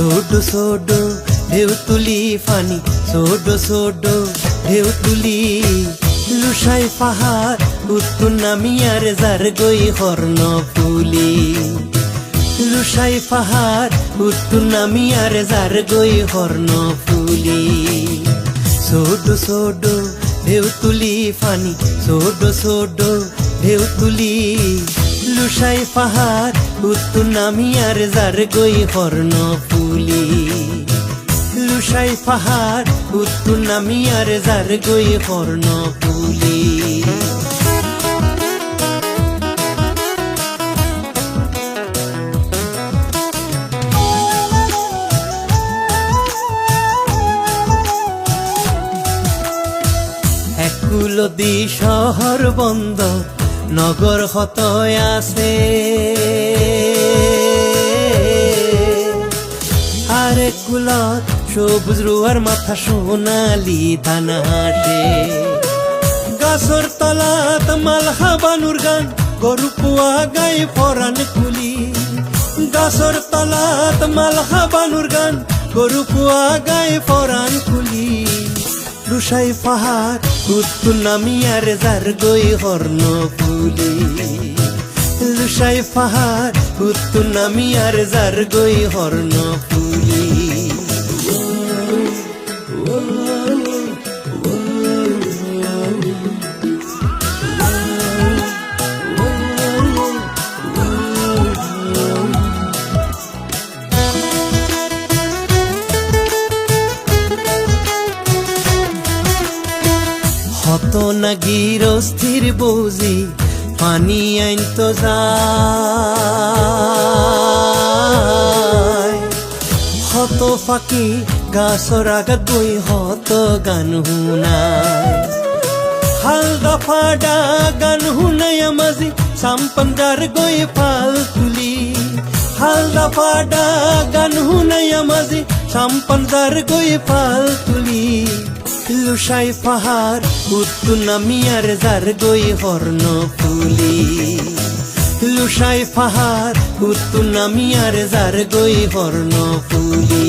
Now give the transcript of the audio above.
সোডো সোডো ঢেউ তুলি ফানি সোডো সোডো ঢেউ তুলি লুসাই পাহাড় উত্তর নামিয়ার যার গই হর্ণ ফুলি লুসাই পাহাড় উত্তর নামিয়ার যার গই হর্ণ ফুলি সোডো সোডো ঢেউ তুলি ফানি সোডো সোডো ঢেউ তুলি লুসাই পাহাড় উত্তর নামিয়ার যার গই হর্ণ ফুলি। লুসাই পাহাড় উত্তর নামিয়ার যার গই হর্ণ ফুলি। একুলদি শহর বন্ধ নগর হত আছে। আর কুলত সবুজ রুয়ার মাথা সোনালি ধান হাসে গাছর তলাত মালহা বানুর গান গরু পুয়া গাই ফরান কুলি। গাছর তলাত মালহা বানুর গান গরু পুয়া গাই ফরান কুলি। লুসাই পাহাড় উত্তু নামিয়ার যার গই হর্ণ ফুলি। লুসাই পাহাড় উত্তু নামিয়ার যার গই হর্ণ ফুলি। হত না গিরস্থির বৌজি পানি আইন তো হত ফাঁকি গাছর আগাত বই হত গান হুনায় হালদা ফাডা গান হুনাই আমাজি সাম্পান্ডার গই ফাল তুলি। হালদা ফাডা গান হুনাই আমাজি সাম্পান্ডার গই ফাল তুলি। লুসাই পাহাড়, উত্তু নামিয়ার যার গই হর্ণ ফুলি। লুসাই পাহাড়, উত্তু নামিয়ার যার গই হর্ণ ফুলি।